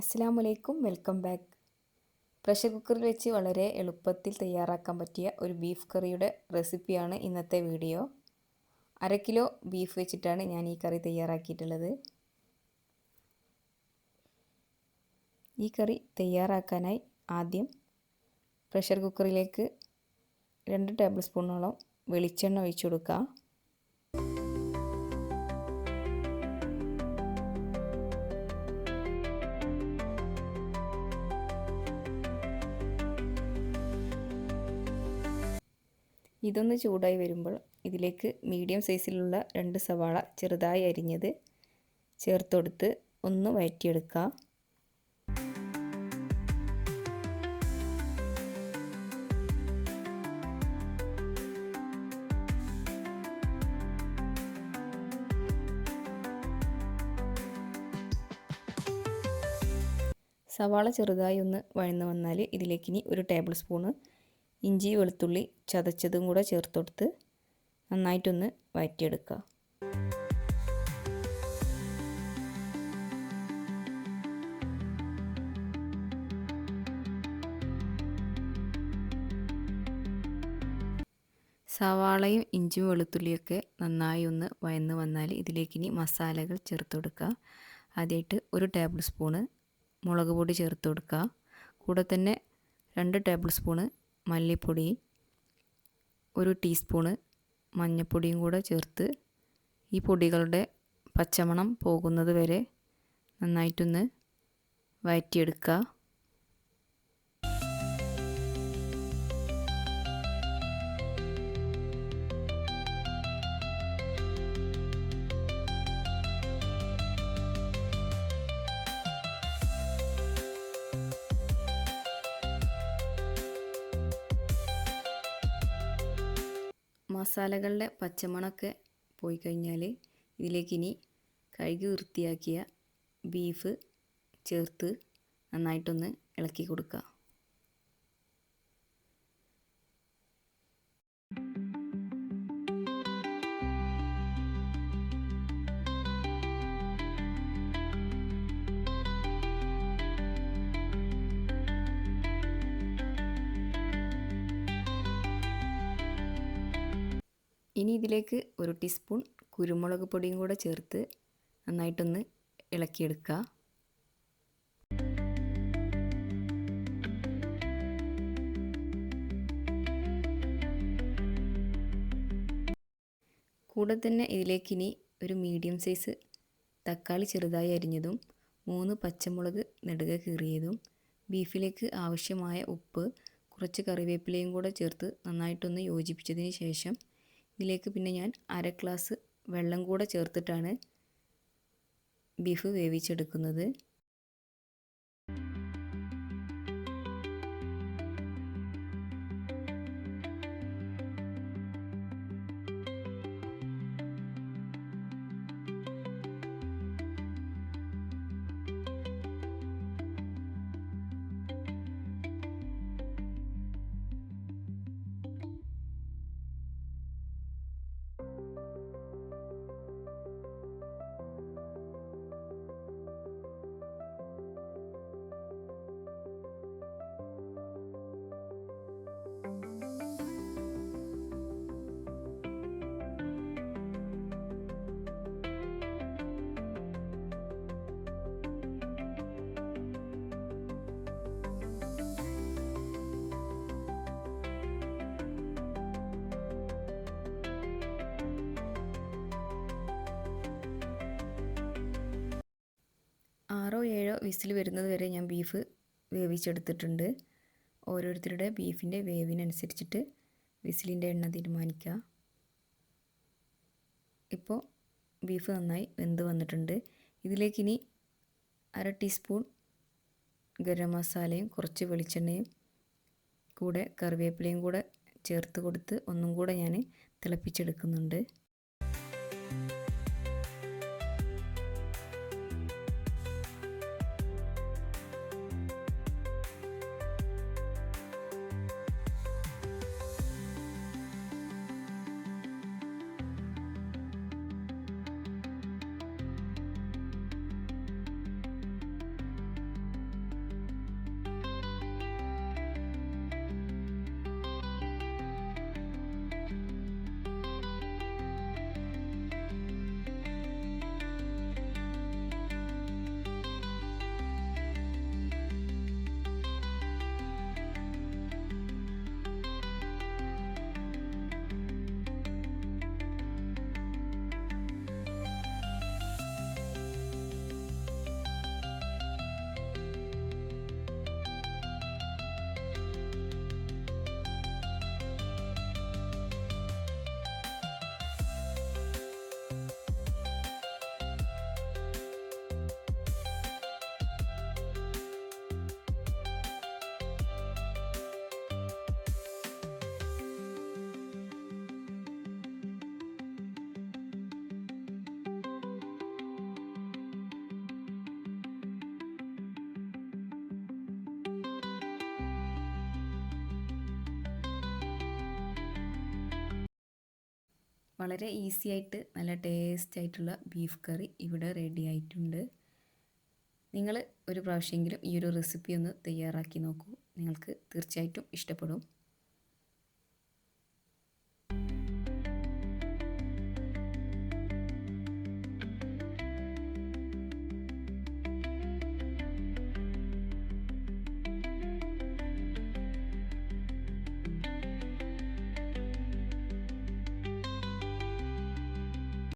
അസ്സാം വലൈക്കും welcome back. Pressure കുക്കറിൽ വെച്ച് വളരെ എളുപ്പത്തിൽ തയ്യാറാക്കാൻ പറ്റിയ ഒരു ബീഫ് കറിയുടെ റെസിപ്പിയാണ് ഇന്നത്തെ വീഡിയോ. അര കിലോ ബീഫ് വെച്ചിട്ടാണ് ഞാൻ ഈ കറി തയ്യാറാക്കിയിട്ടുള്ളത്. ഈ കറി തയ്യാറാക്കാനായി ആദ്യം പ്രഷർ കുക്കറിലേക്ക് രണ്ട് ടേബിൾ സ്പൂണോളം വെളിച്ചെണ്ണ ഒഴിച്ചു കൊടുക്കുക. ഇതൊന്ന് ചൂടായി വരുമ്പോൾ ഇതിലേക്ക് മീഡിയം സൈസിലുള്ള രണ്ട് സവാള ചെറുതായി അരിഞ്ഞത് ചേർത്തൊടുത്ത് ഒന്ന് വഴറ്റിയെടുക്കുക സവാള ചെറുതായി ഒന്ന് വഴന്നു വന്നാൽ ഇതിലേക്കിനി ഒരു ടേബിൾ സ്പൂണ് ഇഞ്ചി വെളുത്തുള്ളി ചതച്ചതും കൂടെ ചേർത്ത് കൊടുത്ത് നന്നായിട്ടൊന്ന് വഴറ്റിയെടുക്കുക സവാളയും ഇഞ്ചിയും വെളുത്തുള്ളിയൊക്കെ നന്നായി ഒന്ന് വയന്ന് വന്നാൽ ഇതിലേക്ക് ഇനി മസാലകൾ ചേർത്ത് കൊടുക്കുക ആദ്യമായിട്ട് ഒരു ടേബിൾ സ്പൂണ് മുളക് പൊടി ചേർത്ത് കൊടുക്കുക കൂടെ തന്നെ രണ്ട് ടേബിൾ സ്പൂണ് മല്ലിപ്പൊടി ഒരു ടീസ്പൂണ് മഞ്ഞൾപ്പൊടിയും കൂടെ ചേർത്ത് ഈ പൊടികളുടെ പച്ചമണം പോകുന്നത് വരെ നന്നായിട്ടൊന്ന് വഴറ്റിയെടുക്കുക മസാലകളുടെ പച്ചമണമൊക്കെ പോയി കഴിഞ്ഞാൽ ഇതിലേക്ക് ഇനി കഴുകി വൃത്തിയാക്കിയ ബീഫ് ചേർത്ത് നന്നായിട്ടൊന്ന് ഇളക്കി കൊടുക്കുക. ഇനി ഇതിലേക്ക് ഒരു ടീസ്പൂൺ കുരുമുളക് പൊടിയും കൂടെ ചേർത്ത് നന്നായിട്ടൊന്ന് ഇളക്കിയെടുക്കുക. കൂടെ തന്നെ ഇതിലേക്ക് ഇനി ഒരു മീഡിയം സൈസ് തക്കാളി ചെറുതായി അരിഞ്ഞതും മൂന്ന് പച്ചമുളക് നെടുക കീറിയതും ബീഫിലേക്ക് ആവശ്യമായ ഉപ്പ് കുറച്ച് കറിവേപ്പിലയും കൂടെ ചേർത്ത് നന്നായിട്ടൊന്ന് യോജിപ്പിച്ചതിന് ശേഷം ഇതിലേക്ക് പിന്നെ ഞാൻ അര ഗ്ലാസ് വെള്ളം കൂടെ ചേർത്തിട്ടാണ് ബീഫ് വേവിച്ചെടുക്കുന്നത്. വിസിൽ വരുന്നത് വരെ ഞാൻ ബീഫ് വേവിച്ചെടുത്തിട്ടുണ്ട്. ഓരോരുത്തരുടെ ബീഫിന്റെ വേവിനനുസരിച്ചിട്ട് വിസിലിന്റെ എണ്ണ തീരുമാനിക്കുക ഇപ്പോൾ ബീഫ് നന്നായി വെന്ത് വന്നിട്ടുണ്ട്. ഇതിലേക്കിനി അര ടീസ്പൂൺ ഗരം മസാലയും കുറച്ച് വെളിച്ചെണ്ണയും കൂടെ കറിവേപ്പിലയും കൂടെ ചേർത്ത് കൊടുത്ത് ഒന്നും കൂടെ ഞാൻ തിളപ്പിച്ചെടുക്കുന്നുണ്ട്. വളരെ ഈസി ആയിട്ട് നല്ല ടേസ്റ്റ് ആയിട്ടുള്ള ബീഫ് കറി ഇവിടെ റെഡി ആയിട്ടുണ്ട്. നിങ്ങൾ ഒരു പ്രാവശ്യമെങ്കിലും ഈ ഒരു റെസിപ്പി ഒന്ന് തയ്യാറാക്കി നോക്കൂ. നിങ്ങൾക്ക് തീർച്ചയായിട്ടും ഇഷ്ടപ്പെടും.